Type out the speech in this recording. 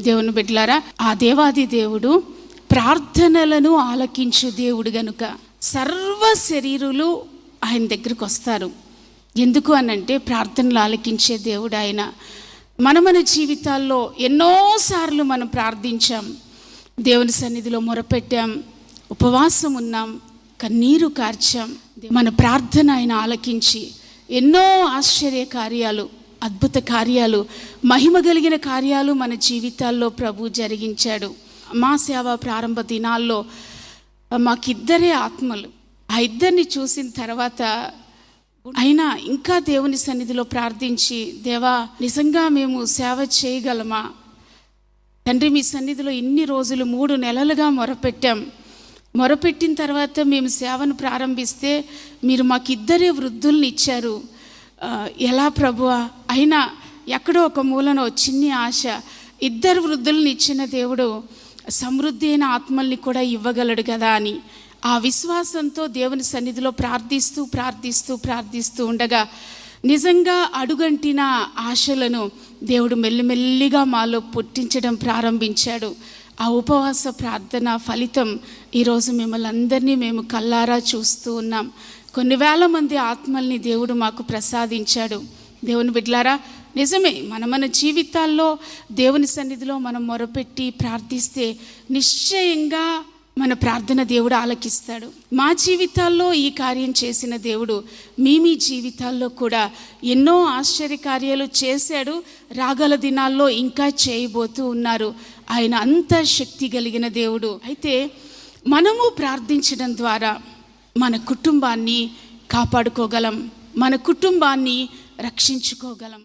దేవుని బిడ్డలారా ఆ దేవాది దేవుడు ప్రార్థనలను ఆలకించు దేవుడు గనుక సర్వ శరీరులు ఆయన దగ్గరికి వస్తారు. ఎందుకు అనంటే ప్రార్థనలు ఆలకించే దేవుడు ఆయన. మన మన జీవితాల్లో ఎన్నోసార్లు మనం ప్రార్థించాం. దేవుని సన్నిధిలో మొరపెట్టాం ఉపవాసం ఉన్నాం కన్నీరు కార్చాం. మన ప్రార్థన ఆయన ఆలకించి ఎన్నో ఆశ్చర్య కార్యాలు అద్భుత కార్యాలు మహిమ కలిగిన కార్యాలు మన జీవితాల్లో ప్రభు జరిగించాడు. మా సేవ ప్రారంభ దినాల్లో మాకిద్దరే ఆత్మలు. ఆ ఇద్దరిని చూసిన తర్వాత అయినా ఇంకా దేవుని సన్నిధిలో ప్రార్థించి దేవా నిజంగా మేము సేవ చేయగలమా? తండ్రి మీ సన్నిధిలో ఇన్ని రోజులు మూడు నెలలుగా మొరపెట్టాం. మొరపెట్టిన తర్వాత మేము సేవను ప్రారంభిస్తే మీరు మాకిద్దరే వృద్ధుల్ని ఇచ్చారు. ఎలా ప్రభువా అయినా ఎక్కడో ఒక మూలన చిన్ని ఆశ ఇద్దరు వృద్ధులను ఇచ్చిన దేవుడు సమృద్ధి అయిన ఆత్మల్ని కూడా ఇవ్వగలడు కదా అని. ఆ విశ్వాసంతో దేవుని సన్నిధిలో ప్రార్థిస్తూ ప్రార్థిస్తూ ప్రార్థిస్తూ ఉండగా నిజంగా అడుగంటిన ఆశలను దేవుడు మెల్లిమెల్లిగా మాలో పుట్టించడం ప్రారంభించాడు. ఆ ఉపవాస ప్రార్థన ఫలితం ఈరోజు మిమ్మల్ని అందరినీ మేము కల్లారా చూస్తూ ఉన్నాం. కొన్ని వేల మంది ఆత్మల్ని దేవుడు మాకు ప్రసాదించాడు. దేవుని బిడ్లారా నిజమే మన మన జీవితాల్లో దేవుని సన్నిధిలో మనం మొరపెట్టి ప్రార్థిస్తే నిశ్చయంగా మన ప్రార్థన దేవుడు ఆలకిస్తాడు. మా జీవితాల్లో ఈ కార్యం చేసిన దేవుడు మీ మీ జీవితాల్లో కూడా ఎన్నో ఆశ్చర్య కార్యాలు చేశాడు. రాగల దినాల్లో ఇంకా చేయబోతూ ఉన్నారు. ఆయన అంత శక్తి కలిగిన దేవుడు. అయితే మనము ప్రార్థించడం ద్వారా మన కుటుంబాన్ని కాపాడుకోగలం మన కుటుంబాన్ని రక్షించుకోగలం.